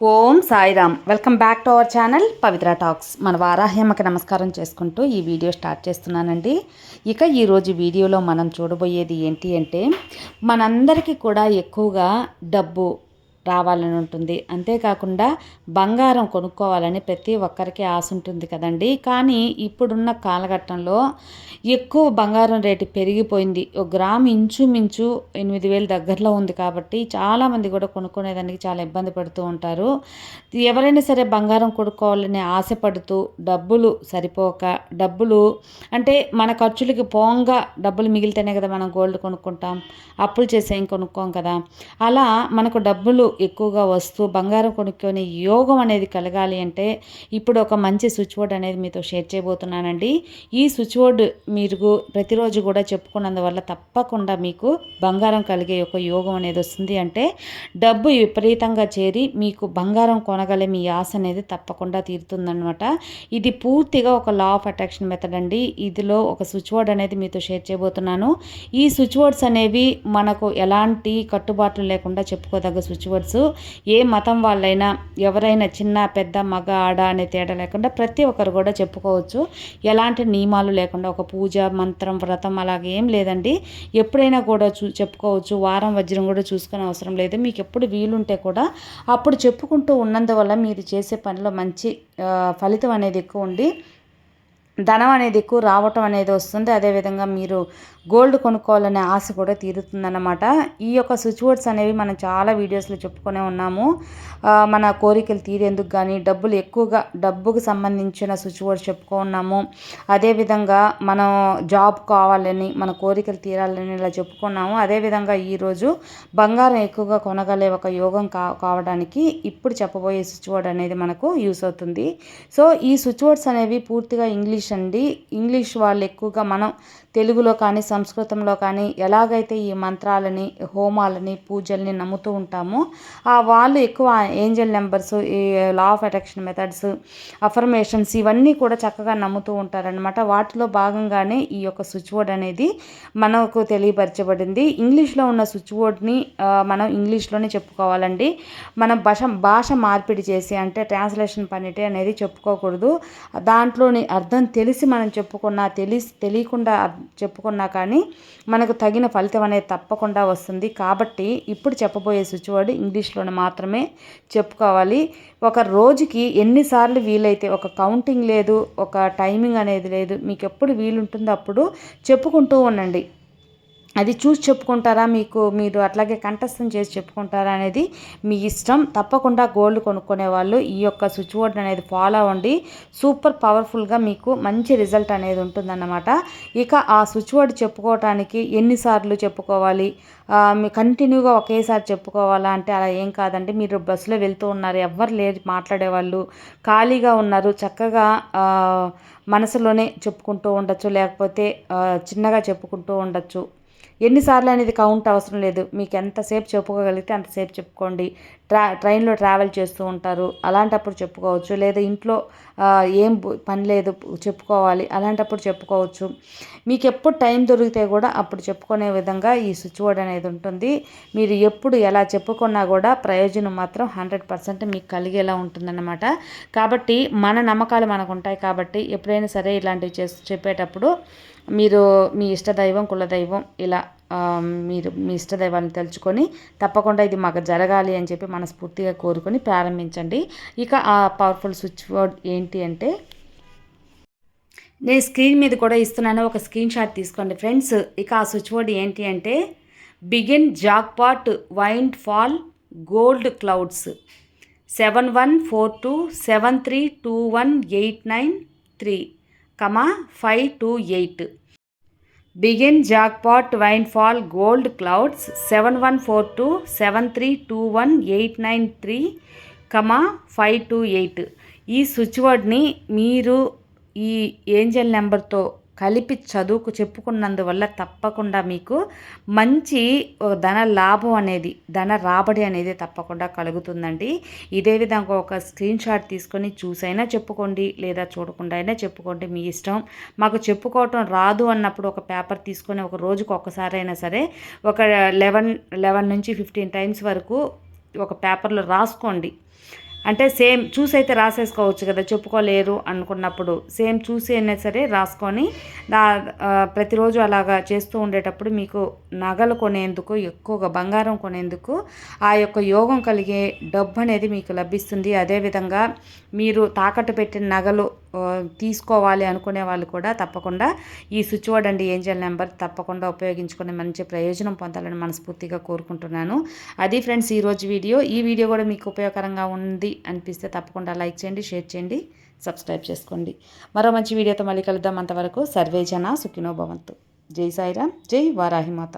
Om Sairam. Welcome back to our channel Pavitra talks. మన వారాహ్యమ్మకి నమస్కారం చేసుకుంటూ ఈ వీడియో స్టార్ట్ చేస్తున్నానండి. ఇక ఈరోజు వీడియోలో మనం చూడబోయేది ఏంటి అంటే మనందరికీ కూడా ఎక్కువగా డబ్బు రావాలని ఉంటుంది. అంతేకాకుండా బంగారం కొనుక్కోవాలని ప్రతి ఒక్కరికి ఆశ ఉంటుంది కదండి. కానీ ఇప్పుడున్న కాలఘట్టంలో ఎక్కువ బంగారం రేటు పెరిగిపోయింది. ఒక గ్రామ్ ఇంచుమించు ఎనిమిది వేలు దగ్గరలో ఉంది కాబట్టి చాలామంది కూడా కొనుక్కునేదానికి చాలా ఇబ్బంది పడుతూ ఉంటారు. ఎవరైనా సరే బంగారం కొనుక్కోవాలని ఆశపడుతూ డబ్బులు సరిపోక డబ్బులు అంటే మన ఖర్చులకి పోంగా డబ్బులు మిగిలితేనే కదా మనం గోల్డ్ కొనుక్కుంటాం అప్పులు చేసి కొనుక్కోం కదా. అలా మనకు డబ్బులు ఎక్కువగా వస్తూ బంగారం కొనుక్కొని యోగం అనేది కలగాలి అంటే ఇప్పుడు ఒక మంచి స్విచ్ బోర్డ్ అనేది మీతో షేర్ చేయబోతున్నానండి. ఈ స్విచ్ బోర్డ్ మీరు ప్రతిరోజు కూడా చెప్పుకున్నందువల్ల తప్పకుండా మీకు బంగారం కలిగే ఒక యోగం అనేది వస్తుంది అంటే డబ్బు విపరీతంగా చేరి మీకు బంగారం కొనగలే మీ ఆశ అనేది తప్పకుండా తీరుతుందనమాట ఇది పూర్తిగా ఒక లా ఆఫ్ అట్రాక్షన్ మెథడ్ అండి. ఇదిలో ఒక స్విచ్ బోర్డ్ అనేది మీతో షేర్ చేయబోతున్నాను. ఈ స్విచ్ బోర్డ్స్ అనేవి మనకు ఎలాంటి కట్టుబాట్లు లేకుండా చెప్పుకోదగ్గ స్విచ్ బోర్డ్స్ ఏ మతం వాళ్ళైనా ఎవరైనా చిన్న పెద్ద మగ ఆడ అనే తేడా లేకుండా ప్రతి ఒక్కరు కూడా చెప్పుకోవచ్చు. ఎలాంటి నియమాలు లేకుండా ఒక పూజ మంత్రం వ్రతం అలాగే ఏం లేదండి. ఎప్పుడైనా కూడా చూ చెప్పుకోవచ్చు. వారం వజ్రం కూడా చూసుకునే అవసరం లేదు. మీకు ఎప్పుడు వీలుంటే కూడా అప్పుడు చెప్పుకుంటూ ఉన్నందువల్ల మీరు చేసే పనిలో మంచి ఫలితం అనేది ఎక్కువ ఉండి ధనం అనేది ఎక్కువ రావటం అనేది వస్తుంది. అదేవిధంగా మీరు గోల్డ్ కొనుక్కోవాలనే ఆశ కూడా తీరుతుందన్నమాట. ఈ యొక్క స్విచ్ బోర్డ్స్ అనేవి మనం చాలా వీడియోస్లో చెప్పుకునే ఉన్నాము. మన కోరికలు తీరేందుకు కానీ డబ్బులు ఎక్కువగా డబ్బుకు సంబంధించిన స్విచ్ బోర్డ్స్ చెప్పుకో ఉన్నాము. అదేవిధంగా మనం జాబ్ కావాలని మన కోరికలు తీరాలని ఇలా చెప్పుకున్నాము అదేవిధంగా ఈరోజు బంగారం ఎక్కువగా కొనగలే ఒక యోగం కా కావడానికి ఇప్పుడు చెప్పబోయే స్విచ్ బోర్డ్ అనేది మనకు యూస్ అవుతుంది. సో ఈ స్విచ్ బోర్డ్స్ అనేవి పూర్తిగా ఇంగ్లీష్ అండి. ఇంగ్లీష్ వాళ్ళు ఎక్కువగా మనం తెలుగులో కానీ సంస్కృతంలో కానీ ఎలాగైతే ఈ మంత్రాలని హోమాలని పూజల్ని నమ్ముతూ ఉంటామో ఆ వాళ్ళు ఎక్కువ ఏంజల్ నెంబర్స్ ఈ law of attraction methods affirmations ఇవన్నీ కూడా చక్కగా నమ్ముతూ ఉంటారనమాట వాటిలో భాగంగానే ఈ యొక్క స్విచ్ బోర్డ్ అనేది మనకు తెలియపరచబడింది. ఇంగ్లీష్లో ఉన్న స్విచ్ బోర్డ్ని మనం ఇంగ్లీష్లోనే చెప్పుకోవాలండి. మనం భాష భాష మార్పిడి చేసి అంటే ట్రాన్స్లేషన్ పనిటి అనేది చెప్పుకోకూడదు. దాంట్లోని అర్థం తెలిసి మనం చెప్పుకున్నా తెలిసి తెలియకుండా చెప్పుకున్నా కానీ మనకు తగిన ఫలితం అనేది తప్పకుండా వస్తుంది. కాబట్టి ఇప్పుడు చెప్పబోయే స్విచ్ వర్డ్ ఇంగ్లీష్లోనే మాత్రమే చెప్పుకోవాలి. ఒక రోజుకి ఎన్నిసార్లు వీలైతే ఒక కౌంటింగ్ లేదు ఒక టైమింగ్ అనేది లేదు మీకు ఎప్పుడు వీలుంటుందో అప్పుడు చెప్పుకుంటూ ఉండండి. అది చూసి చెప్పుకుంటారా? మీకు మీరు అట్లాగే కంఠస్థం చేసి చెప్పుకుంటారా అనేది మీ ఇష్టం. తప్పకుండా గోల్డ్ కొనుక్కునే వాళ్ళు ఈ యొక్క స్విచ్ బోర్డ్ అనేది ఫాలో అవ్వండి. సూపర్ పవర్ఫుల్గా మీకు మంచి రిజల్ట్ అనేది ఉంటుందన్నమాట. ఇక ఆ స్విచ్ బోర్డ్ చెప్పుకోవటానికి ఎన్నిసార్లు చెప్పుకోవాలి? మీ కంటిన్యూగా ఒకేసారి చెప్పుకోవాలా అంటే అలా ఏం కాదండి. మీరు బస్సులో వెళ్తూ ఉన్నారు ఎవ్వరు లేరు మాట్లాడేవాళ్ళు ఖాళీగా ఉన్నారు చక్కగా మనసులోనే చెప్పుకుంటూ ఉండొచ్చు. లేకపోతే చిన్నగా చెప్పుకుంటూ ఉండొచ్చు. ఎన్నిసార్లు అనేది కౌంట్ అవసరం లేదు. మీకు ఎంతసేపు చెప్పుకోగలిగితే అంతసేపు చెప్పుకోండి. ట్రా ట్రైన్లో ట్రావెల్ చేస్తూ ఉంటారు. అలాంటప్పుడు చెప్పుకోవచ్చు. లేదా ఇంట్లో ఏం పని లేదు చెప్పుకోవాలి. అలాంటప్పుడు చెప్పుకోవచ్చు. మీకు ఎప్పుడు టైం దొరికితే కూడా అప్పుడు చెప్పుకునే విధంగా ఈ స్విచ్ బోర్డ్ అనేది ఉంటుంది. మీరు ఎప్పుడు ఎలా చెప్పుకున్నా కూడా ప్రయోజనం మాత్రం హండ్రెడ్ పర్సెంట్ మీకు కలిగేలా ఉంటుందన్నమాట. కాబట్టి మన నమ్మకాలు మనకు ఉంటాయి కాబట్టి ఎప్పుడైనా సరే ఇలాంటివి చేసి చెప్పేటప్పుడు మీరు మీ ఇష్టదైవం కులదైవం ఇలా మీరు మీ ఇష్టదైవాన్ని తెలుసుకొని తప్పకుండా ఇది మాకు జరగాలి అని చెప్పి మనస్ఫూర్తిగా కోరుకొని ప్రారంభించండి. ఇక ఆ పవర్ఫుల్ స్విచ్ బోర్డ్ ఏంటి అంటే నేను స్క్రీన్ మీద కూడా ఇస్తున్నాను ఒక స్క్రీన్ షాట్ తీసుకోండి ఫ్రెండ్స్ ఇక ఆ స్విచ్ బోర్డ్ ఏంటి అంటే begin jackpot windfall gold clouds seven one four two seven three two one eight nine three comma five two eight. Begin jackpot windfall gold clouds seven one four two seven three two one eight nine three comma five two eight. ఈ switch వర్డ్ని మీరు ఈ Angel నెంబర్తో కలిపి చదువుకు చెప్పుకున్నందువల్ల తప్పకుండా మీకు మంచి ధన లాభం అనేది ధన రాబడి అనేది తప్పకుండా కలుగుతుందండి. ఇదే విధంగా ఒక స్క్రీన్ షాట్ తీసుకొని చూసైనా చెప్పుకోండి లేదా చూడకుండా అయినా చెప్పుకోండి మీ ఇష్టం. మాకు చెప్పుకోవటం రాదు అన్నప్పుడు ఒక పేపర్ తీసుకొని ఒక రోజుకు ఒక్కసారి సరే ఒక లెవెన్ లెవెన్ నుంచి ఫిఫ్టీన్ టైమ్స్ వరకు ఒక పేపర్లో రాసుకోండి. అంటే సేమ్ చూసి అయితే రాసేసుకోవచ్చు కదా చెప్పుకోలేరు అనుకున్నప్పుడు. సేమ్ చూసి అయినా సరే రాసుకొని దా ప్రతిరోజు అలాగా చేస్తూ ఉండేటప్పుడు మీకు నగలు కొనేందుకు ఎక్కువగా బంగారం కొనేందుకు ఆ యొక్క యోగం కలిగే డబ్బు అనేది మీకు లభిస్తుంది. అదేవిధంగా మీరు తాకట్టు పెట్టిన నగలు తీసుకోవాలి అనుకునే వాళ్ళు కూడా తప్పకుండా ఈ స్విచ్ బోర్డ్ అండి ఏంజల్ నెంబర్ తప్పకుండా ఉపయోగించుకుని మంచి ప్రయోజనం పొందాలని మనస్ఫూర్తిగా కోరుకుంటున్నాను. అది ఫ్రెండ్స్ ఈరోజు వీడియో. ఈ వీడియో కూడా మీకు ఉపయోగకరంగా ఉంది అనిపిస్తే తప్పకుండా లైక్ చేయండి షేర్ చేయండి సబ్స్క్రైబ్ చేసుకోండి. మరో మంచి వీడియోతో మళ్ళీ కలుద్దాం. అంతవరకు సర్వేజన సుఖినో భవంతు. జై సాయిరామ్ జై వారాహిమాత.